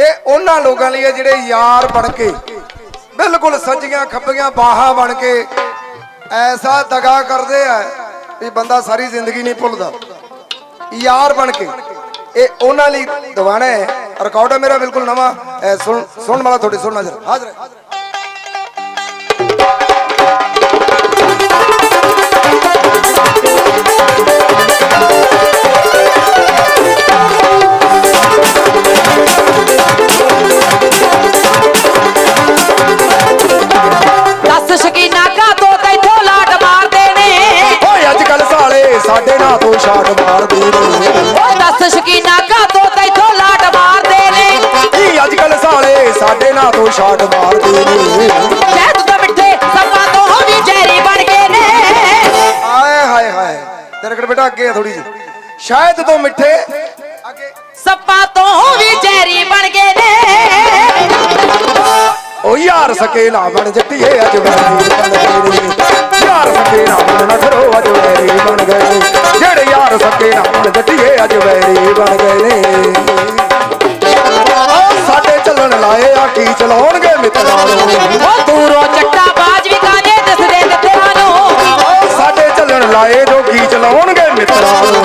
ਇਹ ਉਹਨਾਂ ਲੋਕਾਂ ਲਈ ਹੈ ਜਿਹੜੇ ਯਾਰ ਬਣ ਕੇ ਬਿਲਕੁਲ ਸੱਜੀਆਂ ਖੱਬੀਆਂ ਬਾਹਾਂ ਬਣ ਕੇ ਐਸਾ ਦਗਾ ਕਰਦੇ ਆ ਵੀ ਬੰਦਾ ਸਾਰੀ ਜ਼ਿੰਦਗੀ ਨਹੀਂ ਭੁੱਲਦਾ। ਯਾਰ ਬਣ ਕੇ ਇਹ ਉਹਨਾਂ ਲਈ ਦਿਵਾਣਾ ਹੈ। ਰਿਕਾਰਡ ਹੈ ਮੇਰਾ ਬਿਲਕੁਲ ਨਵਾਂ। ਸੁਣ ਸੁਣ ਵਾਲਾ ਤੁਹਾਡੀ ਸੁਣ ਨਜ਼ਰ। ਹਾਜ਼ਰ ਛਾਟ ਮਾਰਦੇ ਨੇ। ਸ਼ਹਿਦ ਤੋਂ ਮਿੱਠੇ ਸੱਪਾਂ ਤੋਂ ਵੀ ਜ਼ਹਿਰੀ ਬਣ ਗਏ ਨੇ। ਆਏ ਹਾਏ ਹਾਏ ਤੇਰੇ ਕੋਲ ਬੇਟਾ ਅੱਗੇ ਥੋੜੀ ਜੀ ਸ਼ਾਇਦ ਤੋਂ ਮਿੱਠੇ ਅੱਗੇ। ਸੱਪਾਂ ਤੋਂ ਵੀ ਜ਼ਹਿਰੀ ਬਣ ਗਏ ਨੇ। ਓ ਯਾਰ ਸਕੇ ਨਾ ਬਣ ਜੱਟੀਏ ਅੱਜ ਨੇ ਯਾਰ ਸਕੇ ਨਾ ਚੱਲਣ ਲਾਏ ਆ ਕੀ ਚਲਾਉਣਗੇ ਮਿੱਤਰਾਂ ਨੂੰ ਦੂਰੋਂ ਚੱਟਾ ਬਾਜ ਵੀ ਕਾਨੇ ਦਿਸਦੇ ਦਿੱਤਿਆਂ ਨੂੰ ਸਾਡੇ ਚੱਲਣ ਲਾਏ ਜੋ ਕੀ ਚਲਾਉਣਗੇ ਮਿੱਤਰਾਂ ਨੂੰ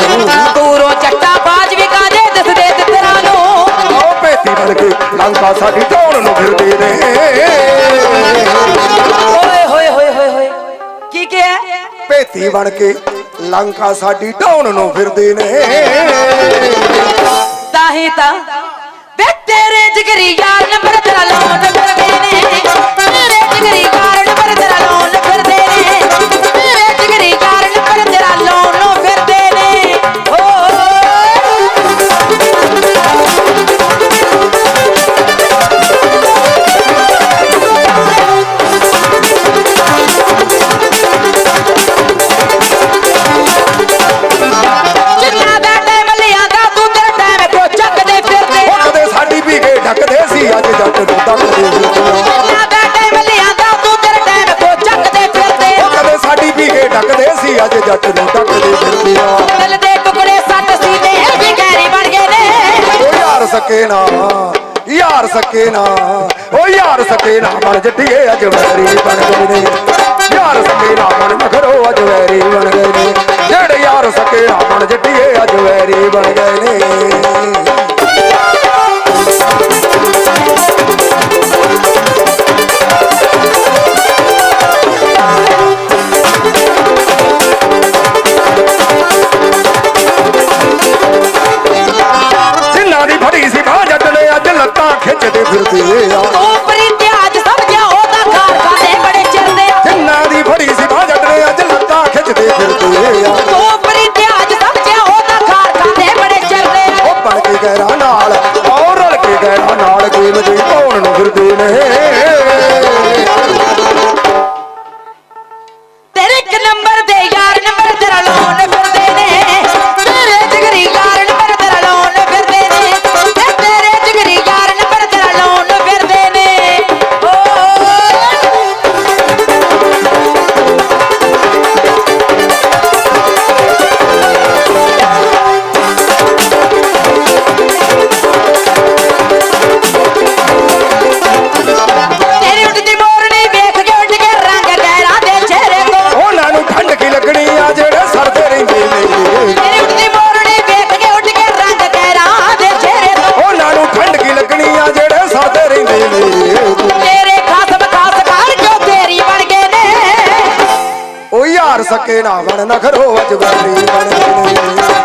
ਦੂਰੋਂ ਚੱਟਾ ਬਾਜ ਵੀ ਕਾਨੇ ਦਿਸਦੇ ਦਿੱਤਿਆਂ ਨੂੰ ਆਓ ਭੇਤੀ ਬਣ ਕੇ ਲੰਕਾ ਸਾਡੀ ਢੋਣ ਨੂੰ ਫਿਰਦੇ ਨੇ। ਓਏ ਹੋਏ ਹੋਏ ਹੋਏ ਹੋਏ। ਕੀ ਕਿਹਾ? ਭੇਤੀ ਬਣ ਕੇ ਲੰਕਾ ਸਾਡੀ ਢੋਣ ਨੂੰ ਫਿਰਦੇ ਨੇ। ਤਾਂ ਹੀ ਤਾਂ ਤੇਰੇ ਜਿਗਰੀ ਯਾਰ ਨੰਬਰ ਤੇਰਾ ਲਾਉਣ ਫਿਰਦੇ ਨੇ ਜਿਗਰੀ ਟਾਈਮ ਕੋ ਚੱਕਦੇ ਫਿਰਦੇ ਉਹ ਕਦੇ ਸਾਡੀ ਵੀ ਕੇ ਢੱਕਦੇ ਸੀ ਅੱਜ ਜੱਟ ਨੂੰ ਫਿਰਦੇ ਆ। ਦਿਲ ਦੇ ਟੁਕੜੇ ਸੱਟ ਸੀਨੇ ਵੀ ਗੈਰੀ ਬਣ ਗਏ ਨੇ। ਉਹ ਯਾਰ ਸਕੇ ਨਾ ਯਾਰ ਸਕੇ ਨਾ ਉਹ ਯਾਰ ਸਕੇ ਨਾ ਮਨ ਜੱਟੀਏ ਅੱਜ ਵੈਰੀ ਬਣ ਗਏ ਨੇ। ਯਾਰ ਸਕੇ ਨਾ ਮਨ ਨਖਰੋ ਅੱਜ ਵੈਰੀ ਬਣ ਗਏ ਖਿੱਚਦੇ ਫਿਰਦੇ ਆ। ਤੂੰ ਪ੍ਰੀਤਿਆ ਅੱਜ ਸਮਝਿਆ ਉਹਦਾ ਕਾਰਖਾਨੇ ਬੜੇ ਚਿਰਦੇ ਜਿੰਨਾਂ ਦੀ ਫੜੀ ਸੀ ਬਾਹ ਜੱਟ ਨੇ ਅੱਜ ਲੱਤਾਂ ਖਿੱਚਦੇ ਫਿਰਦੇ ਆ। ਤੂੰ ਪ੍ਰੀਤਿਆ ਅੱਜ ਸਮਝਿਆ ਉਹਦਾ ਕਾਰਖਾਨੇ ਬੜੇ ਚਿਰਦੇ ਉਹ ਬਣ ਕੇ ਗੈਰਾਂ ਨਾਲ ਔਰ ਰਲ ਕੇ ਗੈਰਾਂ ਨਾਲ ਗੇਮ ਦੀ ਧੌਣ ਨੂੰ ਫਿਰਦੇ ਨੇ। ਨੇ ਸਕੇ ਨਾ ਬਣ ਨਖਰੋ ਅੱਜ ਬਣ। ਗਏ